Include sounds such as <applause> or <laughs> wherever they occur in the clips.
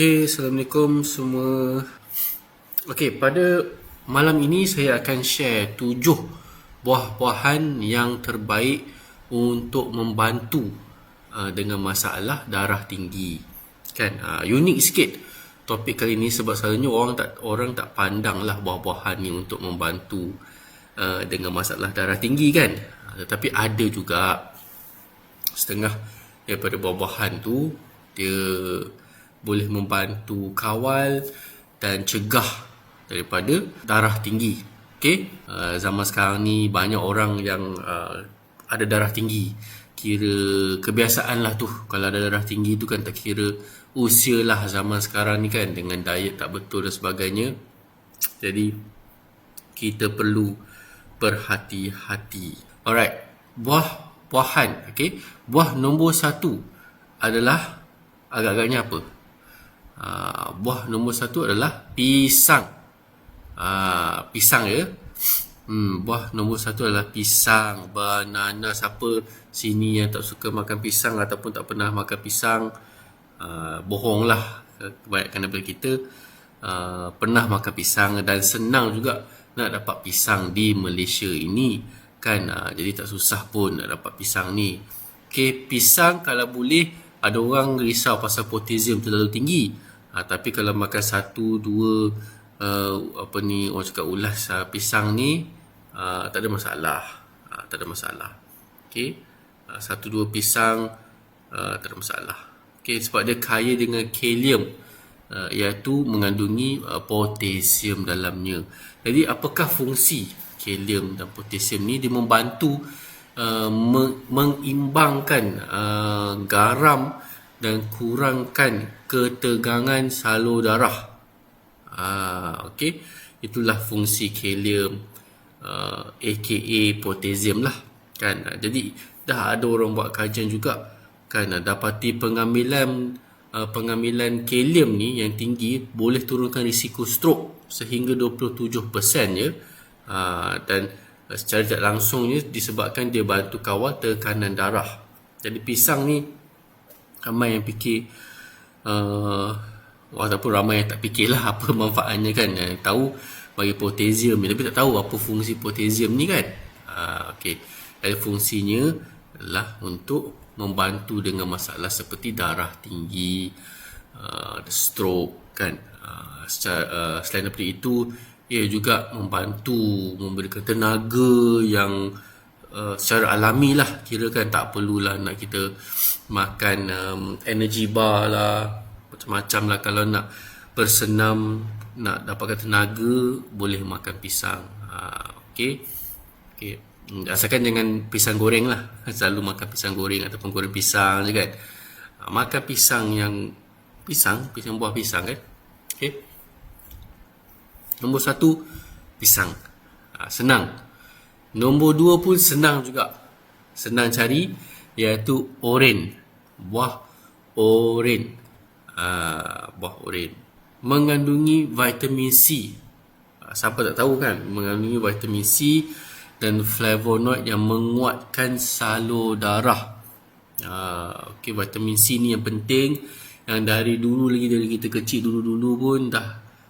Okey, Assalamualaikum semua. Okey, pada malam ini saya akan share tujuh buah-buahan yang terbaik untuk membantu uh, dengan masalah darah tinggi. Kan, uh, unik sikit topik kali ini sebab selalunya orang tak orang tak pandang lah buah-buahan ni untuk membantu uh, dengan masalah darah tinggi kan. Uh, tetapi ada juga setengah daripada buah-buahan tu dia boleh membantu kawal dan cegah daripada darah tinggi. Okey, uh, zaman sekarang ni banyak orang yang uh, ada darah tinggi. Kira kebiasaan lah tu. Kalau ada darah tinggi tu kan tak kira usia lah zaman sekarang ni kan dengan diet tak betul dan sebagainya. Jadi kita perlu berhati-hati. Alright, buah buahan, okey. Buah nombor satu adalah agak-agaknya apa? Uh, buah nombor satu adalah pisang. Uh, pisang ya. Hmm, buah nombor satu adalah pisang. Banana. Siapa sini yang tak suka makan pisang ataupun tak pernah makan pisang. Uh, bohonglah. Kebanyakan daripada kita uh, pernah makan pisang dan senang juga nak dapat pisang di Malaysia ini. Kan, uh, jadi tak susah pun nak dapat pisang ni. Okay, pisang kalau boleh ada orang risau pasal potassium terlalu tinggi. Ha, tapi kalau makan satu, dua, uh, apa ni, orang cakap ulas uh, pisang ni, uh, tak ada masalah. Uh, tak ada masalah. Okay. Uh, satu, dua pisang, uh, tak ada masalah. Okay, sebab dia kaya dengan kalium. Uh, iaitu mengandungi uh, potasium dalamnya. Jadi, apakah fungsi kalium dan potasium ni? Dia membantu uh, mengimbangkan uh, garam dan kurangkan ketegangan salur darah. Ah, okey. Itulah fungsi kalium uh, aka potassium lah. Kan? Jadi dah ada orang buat kajian juga kan dapati pengambilan uh, pengambilan kalium ni yang tinggi boleh turunkan risiko stroke sehingga 27% ya. Uh, dan secara tidak langsungnya disebabkan dia bantu kawal tekanan darah. Jadi pisang ni ramai yang fikir uh, walaupun ramai yang tak fikirlah apa manfaatnya kan. Yang tahu bagi potasium tapi tak tahu apa fungsi potasium ni kan. Uh, okey. Dan fungsinya adalah untuk membantu dengan masalah seperti darah tinggi uh, stroke kan. Uh, secara, uh, selain daripada itu ia juga membantu memberikan tenaga yang uh, secara alami lah kira kan tak perlulah nak kita makan um, energy bar lah macam-macam lah. Kalau nak bersenam nak dapatkan tenaga boleh makan pisang. Uh, okay. okay. asalkan jangan pisang goreng lah. <laughs> Selalu makan pisang goreng ataupun goreng pisang je kan. Uh, makan pisang yang pisang pisang buah pisang kan? Okay. nombor satu pisang. Uh, senang Nombor dua pun senang juga. Senang cari iaitu oren. Buah oren. Uh, buah oren. Mengandungi vitamin C. Uh, siapa tak tahu kan? Mengandungi vitamin C dan flavonoid yang menguatkan salur darah. Uh, okay, vitamin C ni yang penting. Yang dari dulu lagi dari kita kecil dulu-dulu pun dah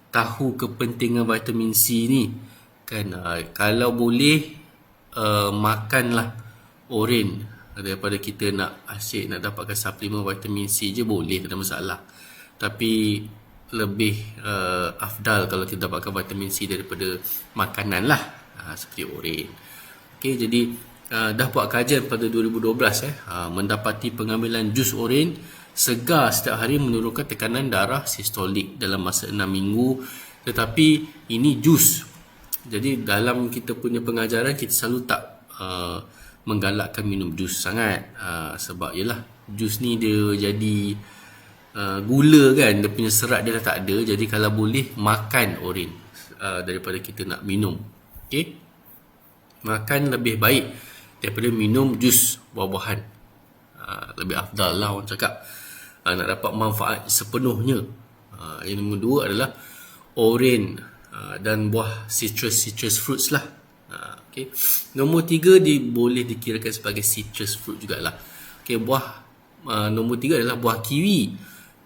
tahu kepentingan vitamin C ni. Kan uh, kalau boleh uh, makanlah oren daripada kita nak asyik nak dapatkan suplemen vitamin C je boleh tak ada masalah. Tapi lebih uh, afdal kalau kita dapatkan vitamin C daripada makanan lah. Uh, seperti oren Okay, jadi uh, dah buat kajian pada 2012 eh, uh, mendapati pengambilan jus oren segar setiap hari menurunkan tekanan darah sistolik dalam masa 6 minggu. Tetapi ini jus jadi dalam kita punya pengajaran kita selalu tak uh, menggalakkan minum jus sangat. Uh, sebab yalah jus ni dia jadi uh, gula kan. Dia punya serat dia dah tak ada. Jadi kalau boleh makan oren uh, daripada kita nak minum. Okey? Makan lebih baik daripada minum jus buah-buahan. Uh, lebih afdal lah orang cakap. Uh, nak dapat manfaat sepenuhnya. Uh, yang nombor dua adalah oren Ah, dan buah citrus citrus fruits lah. Uh, okay. Nombor tiga di, boleh dikirakan sebagai citrus fruit jugalah. Okay, buah uh, nombor tiga adalah buah kiwi.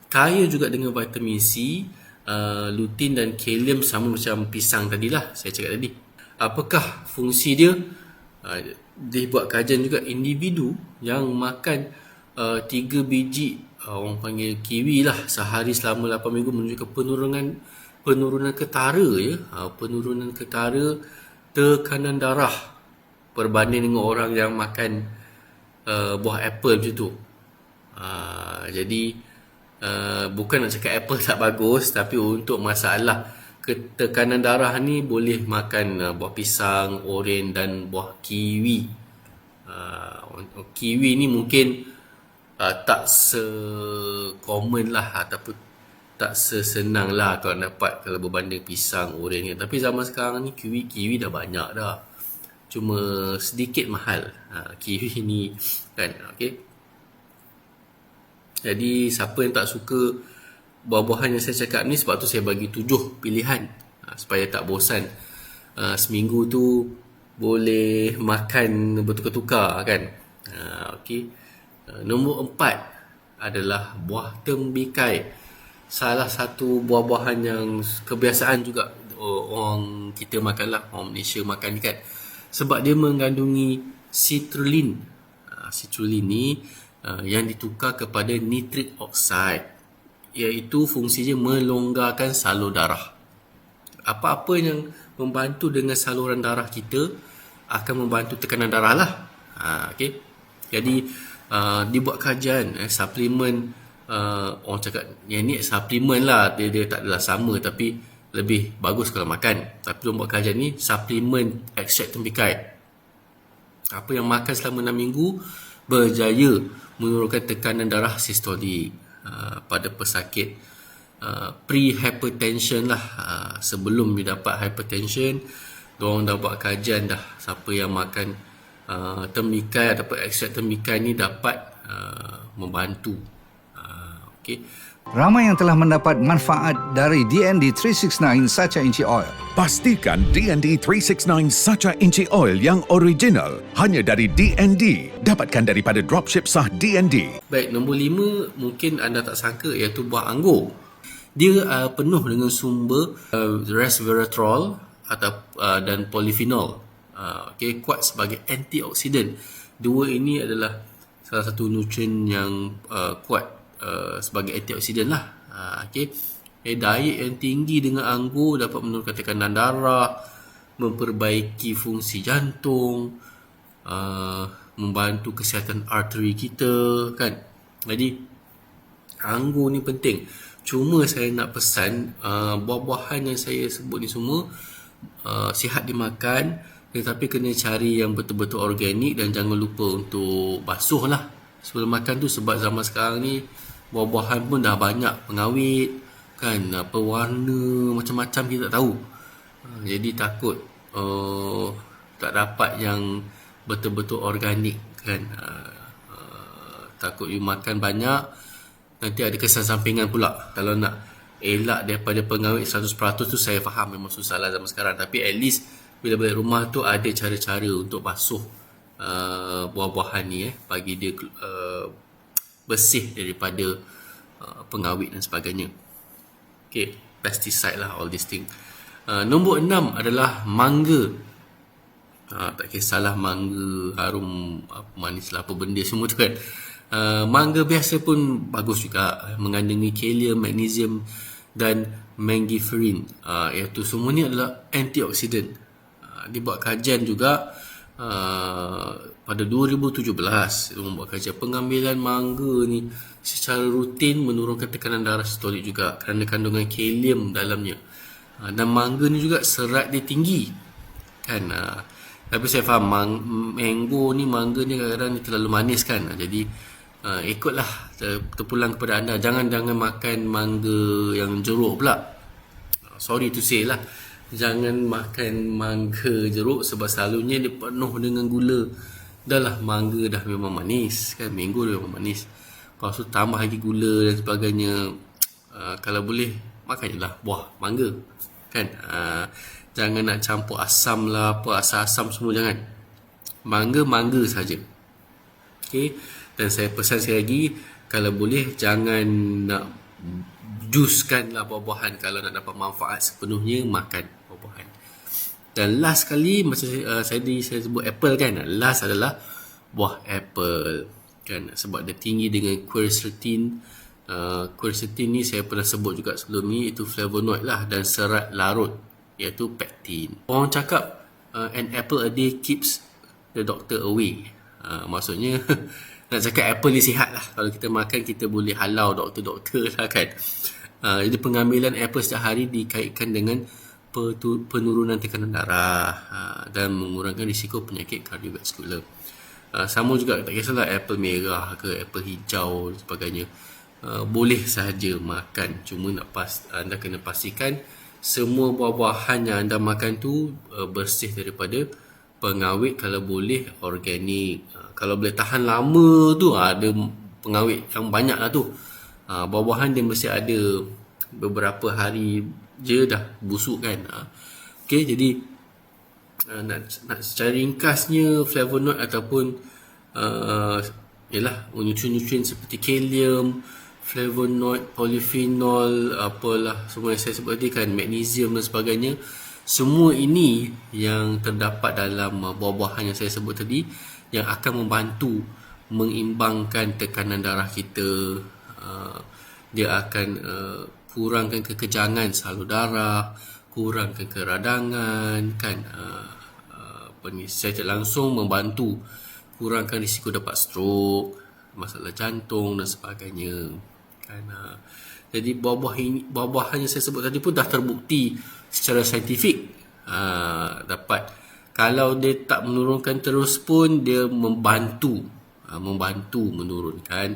kaya juga dengan vitamin C, uh, lutein dan kalium sama macam pisang tadilah saya cakap tadi. Apakah fungsi dia? Uh, dibuat kajian juga individu yang makan uh, 3 biji uh, orang panggil kiwi lah sehari selama 8 minggu menunjukkan penurunan penurunan ketara ya. Uh, penurunan ketara tekanan darah berbanding dengan orang yang makan uh, buah apple macam tu. Uh, jadi uh, bukan nak cakap apple tak bagus tapi untuk masalah ketekanan darah ni boleh makan uh, buah pisang, oren dan buah kiwi. Uh, kiwi ni mungkin uh, tak se-common lah ataupun tak sesenang lah kalau dapat kalau berbanding pisang, oren. Tapi zaman sekarang ni kiwi, kiwi dah banyak dah. Cuma sedikit mahal ha, kiwi <laughs> ni kan. Okay. Jadi siapa yang tak suka buah-buahan yang saya cakap ni sebab tu saya bagi tujuh pilihan ha, supaya tak bosan. Ha, seminggu tu boleh makan bertukar-tukar kan. Ha, okay. Uh, nombor empat adalah buah tembikai. Salah satu buah-buahan yang kebiasaan juga orang kita makan lah, orang Malaysia makan kan. Sebab dia mengandungi citrulline. Uh, citrulline ni uh, yang ditukar kepada nitric oxide. Iaitu fungsinya melonggarkan salur darah. Apa-apa yang membantu dengan saluran darah kita akan membantu tekanan darah lah. Ha, okay. Jadi, uh, dibuat kajian eh, suplemen uh, orang cakap yang ni suplemen lah. Dia, dia tak adalah sama tapi lebih bagus kalau makan. Tapi dia buat kajian ni suplemen ekstrak tembikai apa yang makan selama 6 minggu berjaya menurunkan tekanan darah sistolik uh, pada pesakit uh, pre-hypertension lah. Uh, sebelum dia dapat hypertension diorang dah buat kajian dah siapa yang makan uh, temikai ataupun ekstrak temikai ni dapat uh, membantu. Okay. Ramai yang telah mendapat manfaat dari DND 369 Sacha Inci Oil. Pastikan DND 369 Sacha Inci Oil yang original hanya dari DND. Dapatkan daripada dropship sah DND. Baik, nombor lima mungkin anda tak sangka iaitu buah anggur. Dia uh, penuh dengan sumber uh, resveratrol atau uh, dan polifenol uh, okay, kuat sebagai antioksidan. Dua ini adalah salah satu nutrien yang uh, kuat uh, sebagai antioksidan lah. Uh, okay. Eh, diet yang tinggi dengan anggur dapat menurunkan tekanan darah, memperbaiki fungsi jantung, uh, membantu kesihatan arteri kita kan. Jadi anggur ni penting. Cuma saya nak pesan uh, buah-buahan yang saya sebut ni semua uh, sihat dimakan tetapi kena cari yang betul-betul organik dan jangan lupa untuk basuh lah sebelum makan tu sebab zaman sekarang ni buah-buahan pun dah banyak pengawet kan? Apa warna macam-macam kita tak tahu. Ha, jadi takut uh, tak dapat yang betul-betul organik kan? Uh, uh, takut you makan banyak nanti ada kesan sampingan pula. Kalau nak elak daripada pengawet 100% tu saya faham memang susah lah zaman sekarang. Tapi at least bila balik rumah tu ada cara-cara untuk basuh uh, buah-buahan ni eh bagi dia uh, bersih daripada uh, pengawet dan sebagainya. Okay, pesticide lah all this thing. Uh, nombor enam adalah mangga. Uh, tak kisahlah mangga harum apa manis lah apa benda semua tu kan. Uh, mangga biasa pun bagus juga mengandungi kalium, magnesium dan mangiferin uh, iaitu semua ni adalah antioksidan dibuat kajian juga uh, pada 2017 membuat kajian pengambilan mangga ni secara rutin menurunkan tekanan darah sistolik juga kerana kandungan kalium dalamnya. Uh, dan mangga ni juga serat dia tinggi kan? Uh, tapi saya faham mang- mango ni mangga ni kadang-kadang ni terlalu manis kan? Uh, jadi uh, ikutlah terpulang kepada anda. Jangan jangan makan mangga yang jeruk pula. Uh, sorry to say lah jangan makan mangga jeruk sebab selalunya dia penuh dengan gula. Dah lah mangga dah memang manis kan? Mango dah memang manis. Lepas tu tambah lagi gula dan sebagainya. Uh, kalau boleh makan je lah. Buah mangga. Kan? Uh, jangan nak campur asam lah apa asam-asam semua jangan. Mangga mangga saja. Okay, dan saya pesan sekali lagi kalau boleh jangan nak juskanlah buah-buahan kalau nak dapat manfaat sepenuhnya makan buah-buahan. Dan last kali macam uh, saya di saya sebut apple kan. Last adalah buah apple kan sebab dia tinggi dengan quercetin. Uh, quercetin ni saya pernah sebut juga sebelum ni itu flavonoid lah dan serat larut iaitu pektin. Orang cakap uh, an apple a day keeps the doctor away. Uh, maksudnya <laughs> nak cakap apple ni sihat lah. Kalau kita makan kita boleh halau doktor-doktor lah kan. Uh, jadi pengambilan apple setiap hari dikaitkan dengan penurunan tekanan darah uh, dan mengurangkan risiko penyakit kardiovaskular. Uh, sama juga tak kisahlah apple merah ke apple hijau dan sebagainya. Uh, boleh sahaja makan cuma nak pas anda kena pastikan semua buah-buahan yang anda makan tu uh, bersih daripada pengawet kalau boleh organik. Uh, kalau boleh tahan lama tu ada pengawet yang banyak lah tu. Uh, buah-buahan dia mesti ada beberapa hari je dah busuk kan. Ha. Okay, jadi uh, nak, nak secara ringkasnya flavonoid ataupun uh, yalah nutrien-nutrien seperti kalium flavonoid, polyphenol apalah semua yang saya sebut tadi kan magnesium dan sebagainya. Semua ini yang terdapat dalam uh, buah-buahan yang saya sebut tadi yang akan membantu mengimbangkan tekanan darah kita uh, dia akan uh, kurangkan kekejangan salur darah, kurangkan keradangan, kan? Uh, ni, secara langsung membantu kurangkan risiko dapat stroke, masalah jantung dan sebagainya. Kan? Uh, jadi buah-buah ini, buah-buahan yang saya sebut tadi pun dah terbukti secara saintifik uh, dapat kalau dia tak menurunkan terus pun dia membantu uh, membantu menurunkan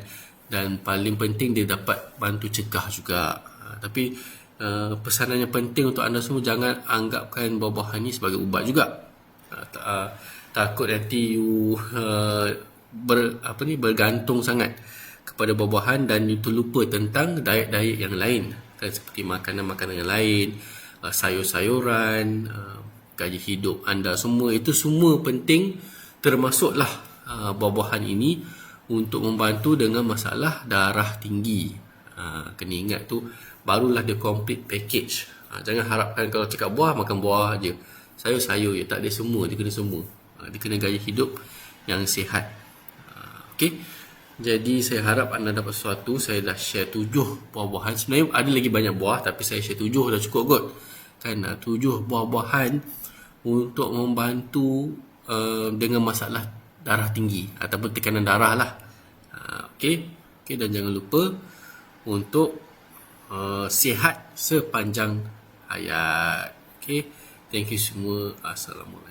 dan paling penting dia dapat bantu cegah juga. Tapi uh, pesanan yang penting untuk anda semua jangan anggapkan buah-buahan ni sebagai ubat juga. Uh, uh, takut nanti you uh, ber, apa ni bergantung sangat kepada buah-buahan dan you terlupa tentang diet-diet yang lain. Kan seperti makanan-makanan yang lain, uh, sayur-sayuran, uh, gaji hidup anda semua. Itu semua penting termasuklah uh, buah-buahan ini untuk membantu dengan masalah darah tinggi. Uh, kena ingat tu barulah dia complete package. Ha, jangan harapkan kalau cakap buah, makan buah aja. Sayur-sayur je, tak ada semua, dia kena semua. Ha, dia kena gaya hidup yang sihat. Ha, okay. Jadi saya harap anda dapat sesuatu. Saya dah share tujuh buah-buahan. Sebenarnya ada lagi banyak buah, tapi saya share tujuh dah cukup kot. Kan, ha, tujuh buah-buahan untuk membantu uh, dengan masalah darah tinggi ataupun tekanan darah lah. Ha, okay. okay. Dan jangan lupa untuk uh, sihat sepanjang hayat. Okay. Thank you semua. Assalamualaikum.